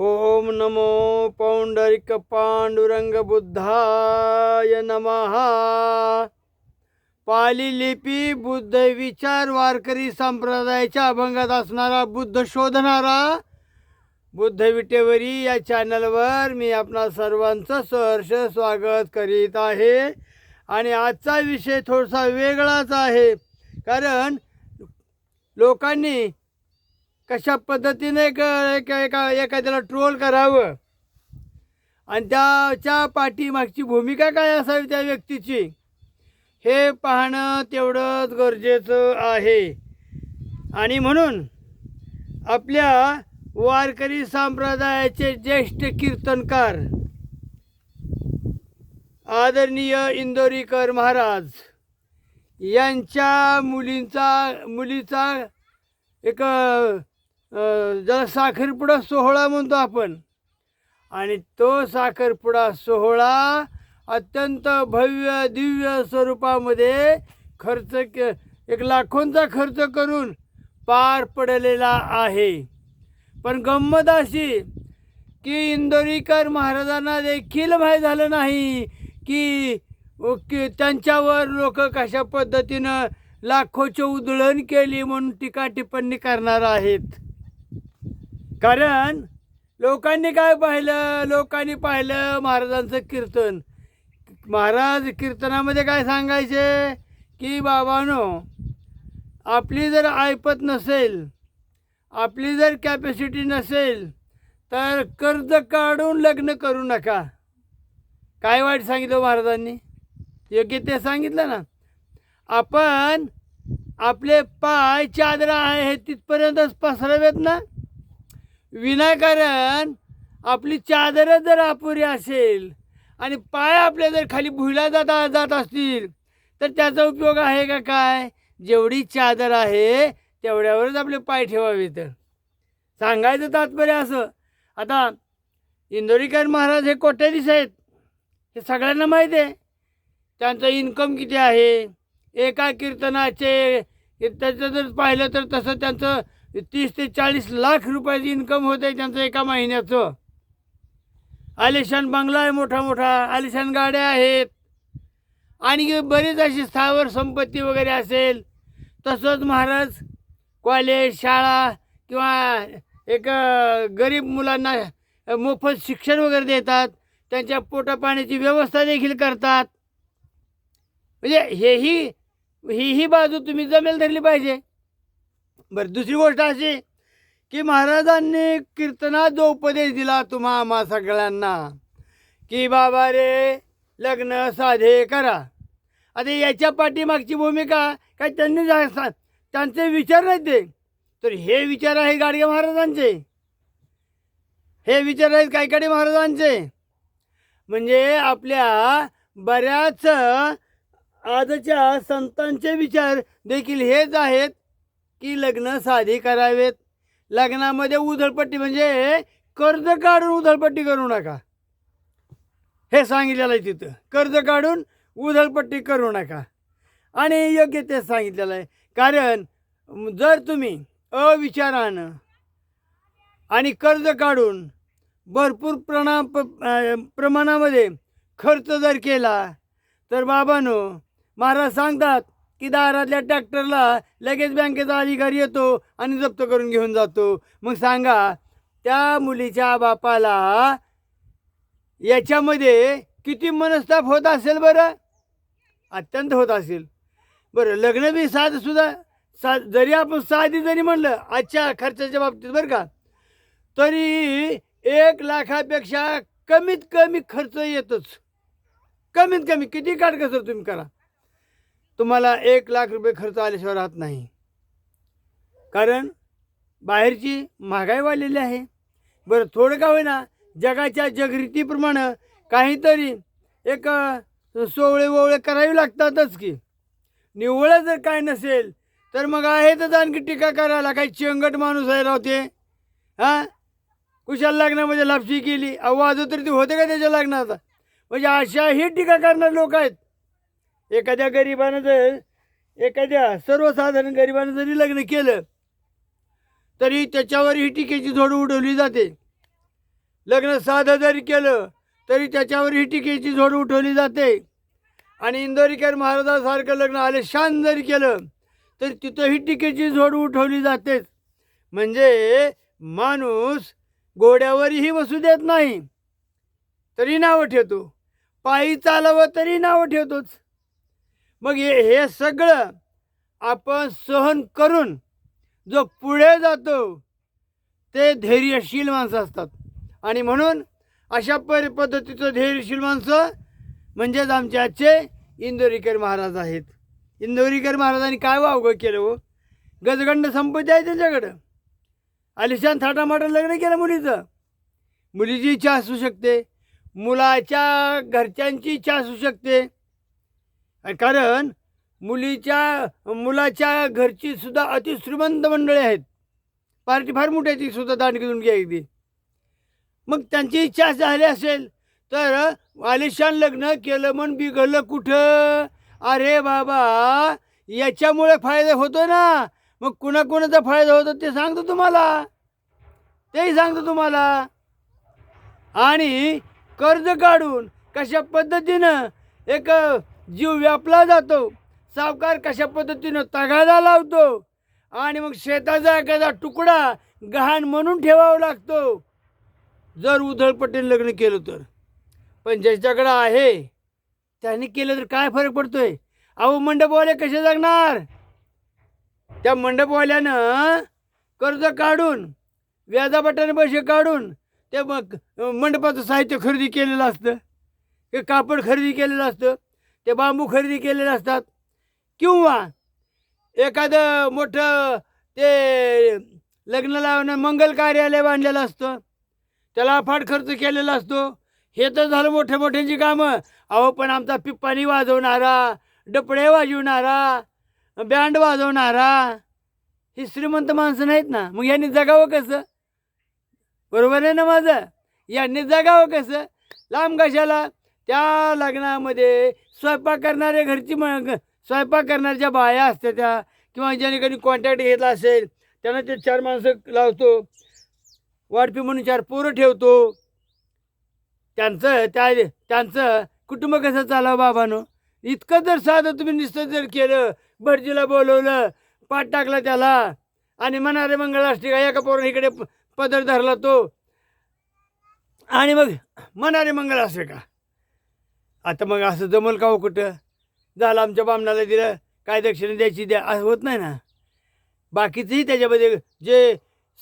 ओम नमो पौंडरिक पांडुरंग बुद्धाय नमहा पाली लिपी बुद्ध विचार वारकरी संप्रदायाच्या अभंगात असणारा बुद्ध शोधणारा बुद्ध विटेवरी या चॅनलवर मी आपणा सर्वांचं सहर्ष स्वागत करीत आहे. आणि आजचा विषय थोडासा वेगळाच आहे. कारण लोकांनी कशा पद्धतीने एक एका एखाद्याला ट्रोल करावं? आणि त्याच्या पाठीमागची भूमिका काय असावी त्या व्यक्तीची? हे पाहणं तेवढंच गरजेचं आहे. आणि म्हणून आपल्या वारकरी संप्रदायाचे ज्येष्ठ कीर्तनकार आदरणीय इंदोरीकर महाराज यांच्या मुलींचा मुलीचा एक ज्याला साखरपुडा सोहळा म्हणतो आपण. आणि तो साखरपुडा सोहळा अत्यंत भव्य दिव्य स्वरूपामध्ये खर्च के एक लाखोंचा खर्च करून पार पडलेला आहे. पण गंमत अशी की इंदोरीकर महाराजांना देखील माहीत झालं नाही की की त्यांच्यावर लोक कशा पद्धतीनं लाखोची उधळण केली म्हणून टीका टिप्पणी करणार आहेत. कारण लोकांनी काय पाहिलं? लोकांनी पाहिलं महाराजांचं कीर्तन. महाराज कीर्तनामध्ये काय सांगायचे? की बाबानो आपली जर ऐपत नसेल आपली जर कॅपॅसिटी नसेल तर कर्ज काढून लग्न करू नका. काय वाईट सांगितलं महाराजांनी? योग्य ते सांगितलं ना? आपण आपले पाय चादरा आहे हे तिथपर्यंतच पसरावेत ना? विनाकारण आपली चादरच जर अपुरी असेल आणि पाय आपले जर खाली भुईला जाता जात असतील तर त्याचा उपयोग आहे का काय? जेवढी चादर आहे तेवढ्यावरच आपले पाय ठेवावे तर सांगायचं तात्पर्य असं आता इंदोरीकर महाराज हे कोट्याधीश आहेत हे सगळ्यांना माहीत आहे. त्यांचं इन्कम किती आहे? एका कीर्तनाचे हे त्याचं जर पाहिलं तर तसं त्यांचं तीस ते चाळीस लाख रुपयाची इन्कम होतं आहे त्यांचं एका महिन्याचं. आलिशान बंगला आहे मोठा मोठा आलिशान गाड्या आहेत. आणि बरीच अशी स्थावर संपत्ती वगैरे असेल. तसंच महाराज कॉलेज शाळा किंवा एक गरीब मुलांना मोफत शिक्षण वगैरे देतात. त्यांच्या पोटापाण्याची व्यवस्था देखील करतात. म्हणजे हेही ही ही बाजू तुम्ही जमेल धरली पाहिजे. बरं दुसरी गोष्ट अशी की महाराजांनी कीर्तनात जो उपदेश दिला तुम्हा आम्हा सगळ्यांना की बाबा रे लग्न साधे करा. आता याच्या पाठीमागची भूमिका काय त्यांनी त्यांचे विचार नाही ते. तर हे विचार आहे गाडगे महाराजांचे. हे विचार आहेत कायकडे महाराजांचे. म्हणजे आपल्या बऱ्याच आजच्या संतांचे विचार देखील हेच आहेत. की लग्न साधी करावेत. लग्नामध्ये उधळपट्टी म्हणजे कर्ज काढून उधळपट्टी करू नका. हे सांगितलेलं आहे तिथं. कर्ज काढून उधळपट्टी करू नका. आणि योग्य तेच सांगितलेलं आहे. कारण जर तुम्ही अविचारानं आणि कर्ज काढून भरपूर प्रणा प- प्रमाणामध्ये खर्च जर केला तर बाबानो महाराज सांगतात की दारातल्या ट्रॅक्टरला लगेच बँकेचा अधिकारी येतो आणि जप्त करून घेऊन जातो. मग सांगा त्या मुलीच्या बापाला याच्यामध्ये किती मनस्ताप होत असेल बरं? अत्यंत होत असेल. बरं लग्न बी साधं सुद्धा सा जरी आपण साधी जरी म्हणलं आजच्या खर्चाच्या बाबतीत बरं का तरी एक लाखापेक्षा कमीत कमी खर्च येतोच. कमीत कमी किती काटकसर तुम्ही करा. तुम्हाला एक लाख रुपये खर्च आल्याशिवाय राहत नाही. कारण बाहेरची महागाई वाढलेली आहे. बरं थोडं का होईना जगाच्या जगरीतीप्रमाणे काहीतरी एक सोवळे वोवळे करावी लागतातच की. निव्वळ जर काय नसेल तर मग आहे तर आणखी टीका करायला काही चेंगट माणूस आहे राहते हां? कुशाल लग्नामध्ये लापशी केली. आवाज तरी ती होते का त्याच्या लग्नाचा म्हणजे अशाही टीका करणारे लोक आहेत. एखाद्या गरिबानं जर एखाद्या सर्वसाधारण गरिबानं जरी लग्न केलं तरी त्याच्यावर ही टीकेची झोड उडवली जाते. लग्न साधं जरी केलं तरी त्याच्यावर ही टीकेची झोड उठवली जाते. आणि इंदोरीकर महाराजासारखं लग्न आले शान जरी केलं तरी तिथंही टीकेची झोड उठवली जातेच म्हणजे माणूस घोड्यावरही बसू देत नाही तरी नावं ठेवतो. पायी चालावं तरी नावं ठेवतोच. मग हे हे सगळं आपण सहन करून जो पुढे जातो ते धैर्यशील माणसं असतात. आणि म्हणून अशा पर पद्धतीचं धैर्यशील माणसं म्हणजेच आमचे आजचे इंदोरीकर महाराज आहेत. इंदोरीकर महाराजांनी काय वावगं केलं हो? गजगंड संपत्ती आहे त्यांच्याकडं. आलिशान थाटामाटा लग्न केलं मुलीचं. मुलीची इच्छा असू शकते. मुलाच्या घरच्यांची इच्छा असू शकते. कारण मुलीच्या मुलाच्या घरची सुद्धा अतिश्रीमंत मंडळी आहेत. पार्टी फार मोठी आहे ती सुद्धा दांडकी दुंडकी आहे ती मग त्यांची इच्छा झाली असेल तर आलिशान लग्न केलं म्हण बिघडलं कुठं? अरे बाबा याच्यामुळे फायदा होतो ना. मग कुणाकुणाचा फायदा होतो ते सांगतो तुम्हाला. तेही सांगतो तुम्हाला. आणि कर्ज काढून कशा पद्धतीनं एक जीव व्यापला जातो. सावकार कशा पद्धतीनं तगादा लावतो? आणि मग शेताचा एखादा तुकडा गहाण म्हणून ठेवावा लागतो. जर उधळपट्टीने लग्न केलं तर. पण ज्याच्याकडं आहे त्याने केलं तर काय फरक पडतोय? अहो मंडपवाले कसे जगणार? त्या मंडपवाल्यानं कर्ज काढून व्याजापट्ट्याने पैसे काढून ते मग मंडपाचं साहित्य खरेदी केलेलं असतं. ते कापड खरेदी केलेलं असतं. ते बांबू खरेदी केलेले असतात. किंवा एखादं मोठं ते लग्न लावणं मंगल कार्यालय बांधलेलं असतं. त्याला अफाट खर्च केलेला असतो. हे तर झालं मोठ्या मोठ्यांची कामं. अहो पण आमचा पिप्पानी वाजवणारा डपडे वाजवणारा बँड वाजवणारा ही श्रीमंत माणसं नाहीत ना? मग यांनी जगावं कसं? बरोबर आहे ना माझं? यांनी जगावं कसं? लांब कशाला? त्या लग्नामध्ये स्वयंपाक करणाऱ्या घरची मग स्वयंपाक करणाऱ्या ज्या बाया असतात त्या किंवा ज्याने कधी कॉन्टॅक्ट घेतला असेल त्यांना ते चार माणसं लावतो. वाढपी म्हणून चार पोरं ठेवतो. त्यांचं त्या त्यांचं कुटुंब कसं चालावं बाबानो? इतकं जर साधं तुम्ही नुसतं जर केलं भटजीला बोलवलं पाठ टाकला त्याला आणि म्हणारे मंगळाष्टिका एका पोराने इकडे प- पदर धरला तो आणि मग म्हणारे मंगळाष्टिका आता मग असं जमल का हो कुठं? झालं आमच्या बामणाला दिलं काय दक्षिणा द्यायची द्या असं होत नाही ना? बाकीचंही त्याच्यामध्ये जे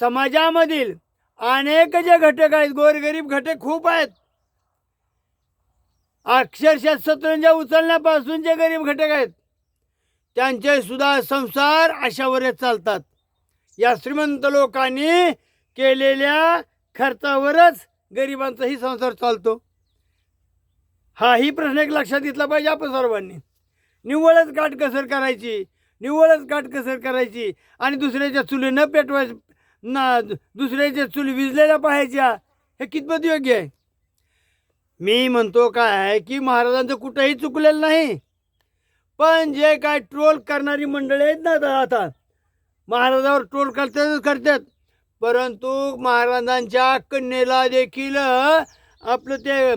समाजामधील अनेक जे घटक आहेत गोरगरीब घटक खूप आहेत. अक्षरशः सतरंजा उचलण्यापासून जे गरीब घटक आहेत त्यांचे सुद्धा संसार अशावरच चालतात. या श्रीमंत लोकांनी केलेल्या खर्चावरच गरिबांचाही संसार चालतो. हा ही प्रश्न एक लक्षात घेतला पाहिजे आपण सर्वांनी. निव्वळच काटकसर करायची निव्वळच काटकसर करायची आणि दुसऱ्याच्या चुली न पेटवाय ना दुसऱ्याच्या चुली विजलेल्या पाहायच्या हे कितपत योग्य आहे? मी म्हणतो काय की महाराजांचं कुठंही चुकलेलं नाही. पण जे काय ट्रोल करणारी मंडळी आहेत ना आता- महाराजावर ट्रोल करतातच करतात. परंतु महाराजांच्या कन्येला देखील आपलं ते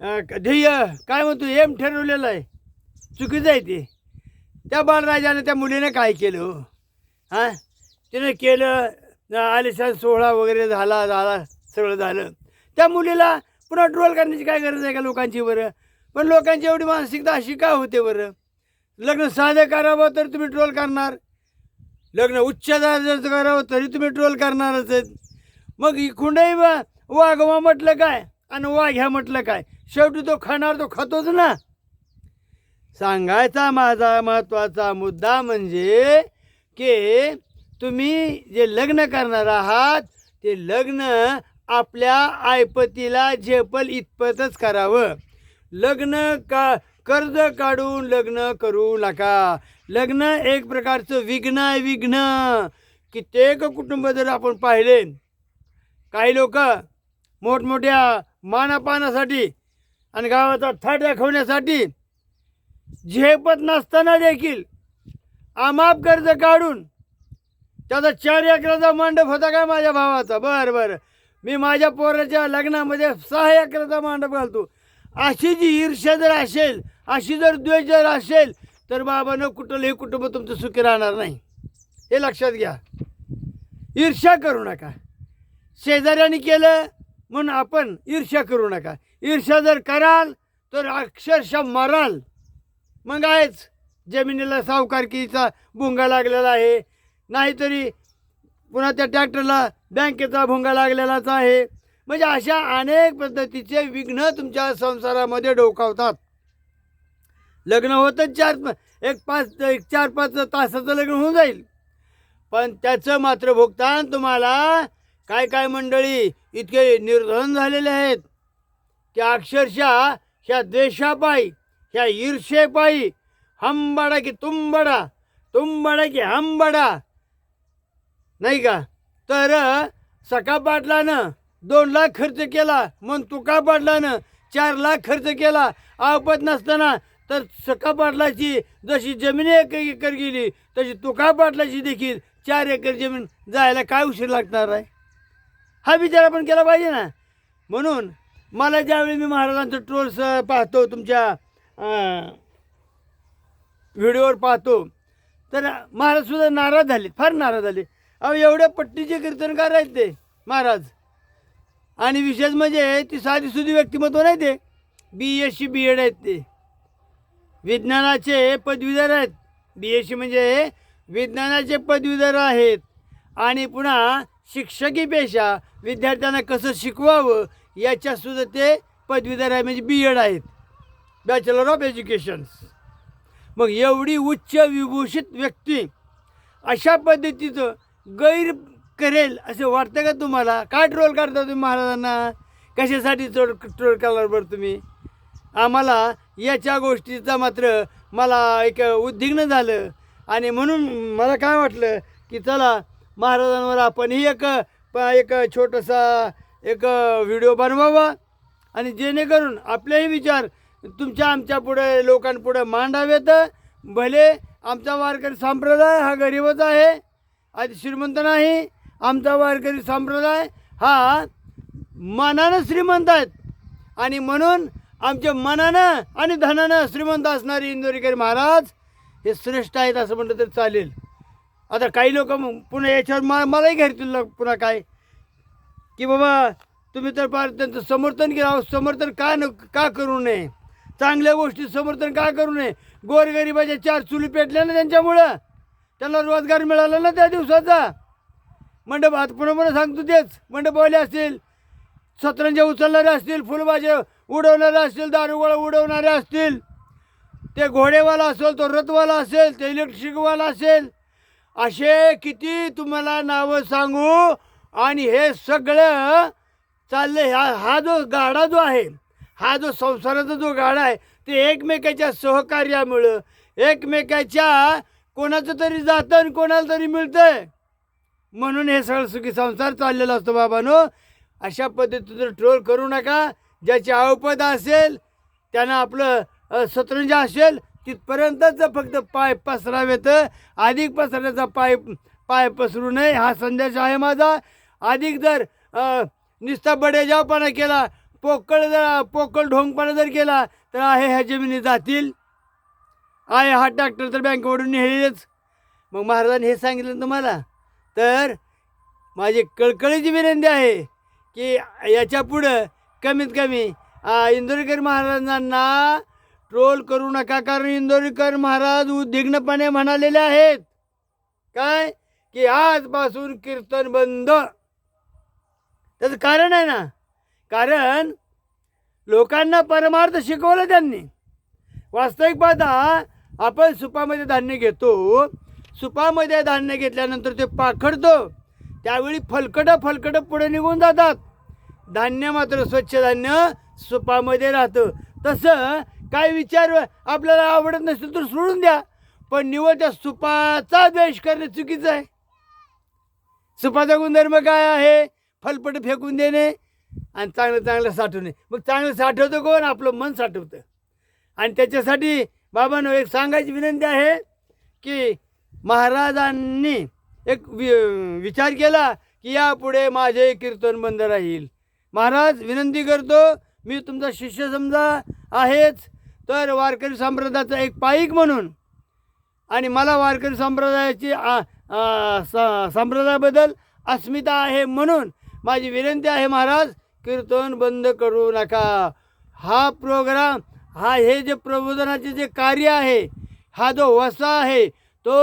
ध्येय काय म्हणतो एम ठरवलेलं आहे. चुकीचं आहे ते. त्या बालराजाने त्या मुलीने काय केलं हो? हां? तिने केलं आलिशान सोहळा वगैरे झाला झाला सगळं झालं. त्या मुलीला पुन्हा ट्रोल करण्याची काय गरज आहे का लोकांची बरं? पण लोकांची एवढी मानसिकता अशी का होते बरं? लग्न साधं करावं तर तुम्ही ट्रोल करणार. लग्न उच्च दर्जाचं करावं तरी तुम्ही ट्रोल करणारच आहेत. मग इखुंडही वा वाघवा म्हटलं काय? आणि वाघ्या म्हटलं काय? शेवटी तो खाणार तो खातोच ना. सांगायचा माझा महत्त्वाचा मुद्दा म्हणजे की तुम्ही जे लग्न करणार आहात ते लग्न आपल्या आयपतीला झेपल इतपतच करावं. लग्न का कर्ज काढून लग्न करू नका. लग्न एक प्रकारचं विघ्न आहे विघ्न. कित्येक कुटुंब जर आपण पाहिले काही लोक मोठमोठ्या मानापानासाठी आणि गावाचा थाट दाखवण्यासाठी झेपत नसताना देखील आमाप कर्ज काढून त्याचा चार एकराचा मंडप होता काय माझ्या भावाचा. बरं बरं. मी माझ्या पोराच्या लग्नामध्ये सहा एकराचा मांडप घालतो. अशी जी ईर्ष्या जर असेल अशी जर द्वेष जर असेल तर बाबानं कुठलंही कुटुंब तुमचं सुखी राहणार नाही. हे लक्षात घ्या. ईर्ष्या करू नका. शेजाऱ्याने केलं म्हणून आपण ईर्ष्या करू नका. ईर्ष्या जर कराल तर अक्षरशः मराल. मग आहेच जमिनीला सावकारकीचा भुंगा लागलेला आहे. नाहीतरी पुन्हा त्या ट्रॅक्टरला बँकेचा भुंगा लागलेलाच आहे. म्हणजे अशा अनेक पद्धतीचे विघ्न तुमच्या संसारामध्ये डोकावतात. लग्न होतं चार एक पाच एक चार पाच तासाचं लग्न होऊन जाईल. पण त्याचं मात्र भुगतान तुम्हाला काय काय मंडळी इतके निर्धन झालेले आहेत. की अक्षरशः ह्या देशापायी ह्या ईर्षेपायी हंबडा की तुंबडा तुंबडा की हंबडा. नाही का? तर सका पाटलानं दोन लाख खर्च केला मग तुका पाटलानं चार लाख खर्च केला आपत नसताना तर सका पाटलाची जशी जमीन एक एकर गेली तशी तुका पाटलाची देखील चार एकर जमीन जायला काय उशीर लागणार आहे? हा विचार आपण केला पाहिजे ना. म्हणून मला ज्यावेळी मी महाराजांचं ट्रोल्स पाहतो तुमच्या व्हिडिओवर पाहतो तर महाराजसुद्धा नाराज झाले फार नाराज झाले. अहो एवढ्या पट्टीचे कीर्तनकार आहेत ते महाराज? आणि विशेष म्हणजे ती साधी सुधी व्यक्तिमत्व नाही ते. B S C B Ed आहेत ते. विज्ञानाचे पदवीधर आहेत. बी एस सी म्हणजे विज्ञानाचे पदवीधर आहेत. आणि पुन्हा शिक्षकी पेशा विद्यार्थ्यांना कसं शिकवावं याच्यातसुद्धा ते पदवीधर आहे म्हणजे बी एड आहेत. बॅचलर ऑफ एज्युकेशन्स मग एवढी उच्च विभूषित व्यक्ती अशा पद्धतीचं गैर करेल असं वाटतं का तुम्हाला? काय ट्रोल करता तुम्ही महाराजांना? कशासाठी ट्रोल ट्रोल करणार बरं तुम्ही? आम्हाला याच्या गोष्टीचा मात्र मला एक उद्विग्न झालं. आणि म्हणून मला काय वाटलं की चला महाराजांवर आपणही एक प- एक छोटंसा एक व्हिडिओ बनवावा आणि जेणेकरून आपलेही विचार तुमच्या आमच्या पुढे लोकांपुढे मांडावेत. भले आमचा वारकरी संप्रदाय हा गरीबच आहे आधी श्रीमंत नाही आमचा वारकरी संप्रदाय हा मनानं श्रीमंत आहेत. आणि म्हणून आमच्या मनानं आणि धनानं श्रीमंत असणारे इंदोरीकर महाराज हे श्रेष्ठ आहेत असं म्हटलं तर चालेल. आता काही लोक पुन्हा याच्यावर मा मलाही घरतील पुन्हा काय? की बाबा तुम्ही तर फार त्यांचं समर्थन केलं. समर्थन का न का करू नये? चांगल्या गोष्टी समर्थन का करू नये? गोरगरिबाच्या चार चुली पेटल्या ना त्यांच्यामुळं. त्यांना रोजगार मिळाला ना त्या दिवसाचा. मंडप आत पुन्हा सांगतो तेच. मंडपवाले असतील सतरंजा उचलणारे असतील फुलभाज्या उडवणारे असतील दारुगोळा उडवणारे असतील. ते घोडेवाला असेल तो रथवाला असेल ते इलेक्ट्रिकवाला असेल. असे किती तुम्हाला नावं सांगू? आणि हे सगळं चाललं ह्या हा जो गाडा जो आहे हा जो संसाराचा जो गाडा आहे ते एकमेकाच्या सहकार्यामुळं एकमेकाच्या कोणाचं तरी जातं आणि कोणाला तरी मिळतं म्हणून हे सगळं सुखी संसार चाललेला असतो बाबानो. अशा पद्धतीचं ट्रोल करू नका. ज्याची आवपद असेल त्यानं आपलं अ, सतरंज असेल तिथपर्यंतच फक्त पाय पसरावेत. अधिक पसरण्याचा पाय पाय पसरू नये. हा संदेश आहे माझा. अधिक जर नुसता बडेजावपणा केला पोकळ जर पोकळ ढोंगपणा जर केला तर आहे ह्या जमिनी जातील. आहे हा ट्रॅक्टर तर बँकेकडून नेलेच मग महाराजांनी हे सांगितलं तुम्हाला. तर माझी कळकळीची विनंती आहे की याच्या पुढं कमीत कमी इंदोरीकर महाराजांना ट्रोल करू नका कारण इंदोरीकर महाराज उद्विग्नपणे म्हणालेले आहेत. काय? की आजपासून कीर्तन बंद. त्याचं कारण आहे ना? कारण लोकांना परमार्थ शिकवलं त्यांनी. वास्तविक पाहता आपण सुपामध्ये धान्य घेतो. सुपामध्ये धान्य घेतल्यानंतर ते पाखडतो. त्यावेळी फलकटं फलकटं पुढे निघून जातात. धान्य मात्र स्वच्छ धान्य सुपामध्ये राहतं. तसं काय विचार आपल्याला आवडत नसेल तर सोडून द्या. पण निवड त्या सुपाचा द्वेष करणं चुकीचं आहे. सुपाचा गुणधर्म काय आहे? फलपट फेकून देणे आणि चांगलं चांगलं साठवणे. मग चांगलं साठवतं कोण? आपलं मन साठवतं. आणि त्याच्यासाठी बाबांनो एक सांगायची विनंती आहे की महाराजांनी एक वि विचार केला की यापुढे माझे कीर्तन बंद राहील. महाराज विनंती करतो मी तुमचा शिष्य समजा आहेच तर वारकरी संप्रदायाचा एक पाईक म्हणून आणि मला वारकरी संप्रदायाची स- संप्रदायाबद्दल अस्मिता आहे म्हणून माझी विनंती आहे महाराज कीर्तन बंद करू नका. हा प्रोग्राम हा हे जे प्रबोधनाचे जे कार्य आहे हा जो वसा आहे तो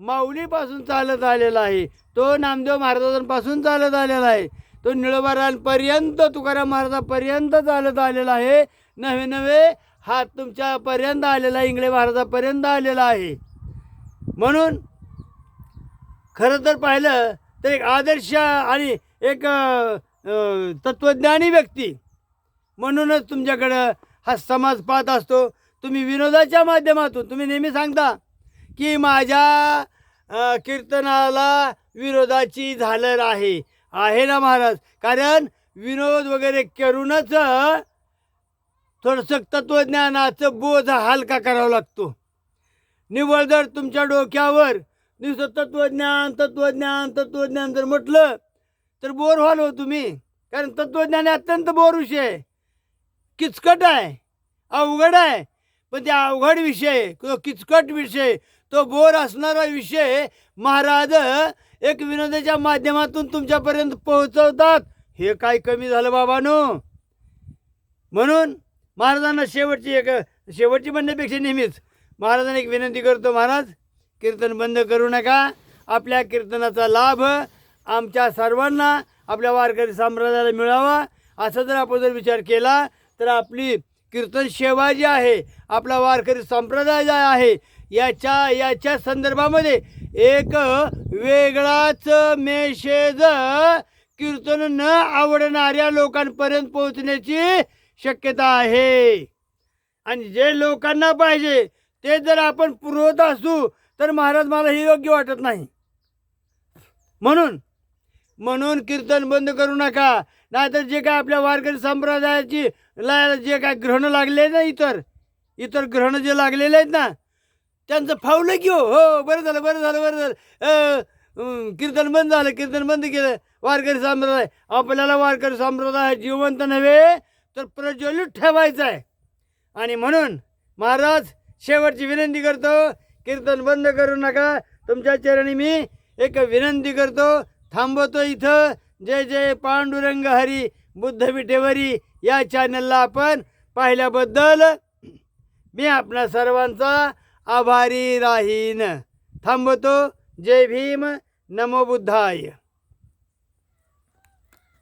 माऊलीपासून चालत आलेला आहे. तो नामदेव महाराजांपासून चालत आलेला आहे. तो निळोबारांपर्यंत तुकाराम महाराजापर्यंत चालत आलेला आहे. नवे नवे हा तुमच्यापर्यंत आलेला आहे इंगळे महाराजापर्यंत आलेला आहे. म्हणून खरं तर पाहिलं तर एक आदर्श आणि एक तत्त्वज्ञानी व्यक्ती. म्हणूनच तुमच्याकडं हा समाज पाहत असतो. तुम्ही विनोदाच्या माध्यमातून तुम्ही नेहमी सांगता की माझ्या कीर्तनाला विरोधाची झालर आहे. आहे ना महाराज? कारण विनोद वगैरे करूनच थोडंसं तत्त्वज्ञानाचं बोध हलका करावा लागतो. निव्वळ जर तुमच्या डोक्यावर नुसतं तत्त्वज्ञान तत्त्वज्ञान तत्त्वज्ञान जर म्हटलं तर बोर व्हाल हो तुम्ही. कारण तत्त्वज्ञान अत्यंत बोर विषय. आहे किचकट आहे. अवघड आहे. पण त्या अवघड विषय तो किचकट विषय तो बोर असणारा विषय महाराज एक विनोदाच्या माध्यमातून तुमच्यापर्यंत पोहोचवतात. हे काय कमी झालं बाबानो? म्हणून महाराजांना शेवटची एक शेवटची म्हणण्यापेक्षा नेहमीच महाराजांना एक विनंती करतो महाराज कीर्तन बंद करू नका. आपल्या कीर्तनाचा लाभ आमच्या सर्वांना आपल्या वारकरी संप्रदायाला मिळावा. असा जर आपण जर विचार केला तर आपली कीर्तन सेवा जी आहे आपला वारकरी संप्रदाय जो आहे याच्या याच्या संदर्भामध्ये एक वेगळाच मेसेज कीर्तन न आवडणाऱ्या लोकांपर्यंत पोहोचण्याची शक्यता आहे. आणि जे लोकांना पाहिजे ते जर आपण पुरवत असू तर महाराज मला हे योग्य वाटत नाही. म्हणून म्हणून कीर्तन बंद करू नका. नाहीतर जे काय आपल्या वारकरी संप्रदायाची ला जे काय ग्रहण लागले ना इतर इतर ग्रहण जे लागलेले आहेत ना त्यांचं फावलं की हो, हो बरं झालं बरं झालं बरं झालं. कीर्तन बंद झालं कीर्तन बंद केलं. वारकरी संप्रदाय आपल्याला वारकरी संप्रदाय जिवंत नव्हे तर प्रज्वलित ठेवायचं आहे. आणि म्हणून महाराज शेवटची विनंती करतो कीर्तन बंद करू नका. तुमच्या चरणी मी एक विनंती करतो थांबवतो इथं. जय जय पांडुरंग हरी बुद्ध विठेवरी या चॅनलला आपण पाहिल्याबद्दल मी आपणा सर्वांचा आभारी राहीन. थांबतो. जय भीम. नमो बुद्धाय.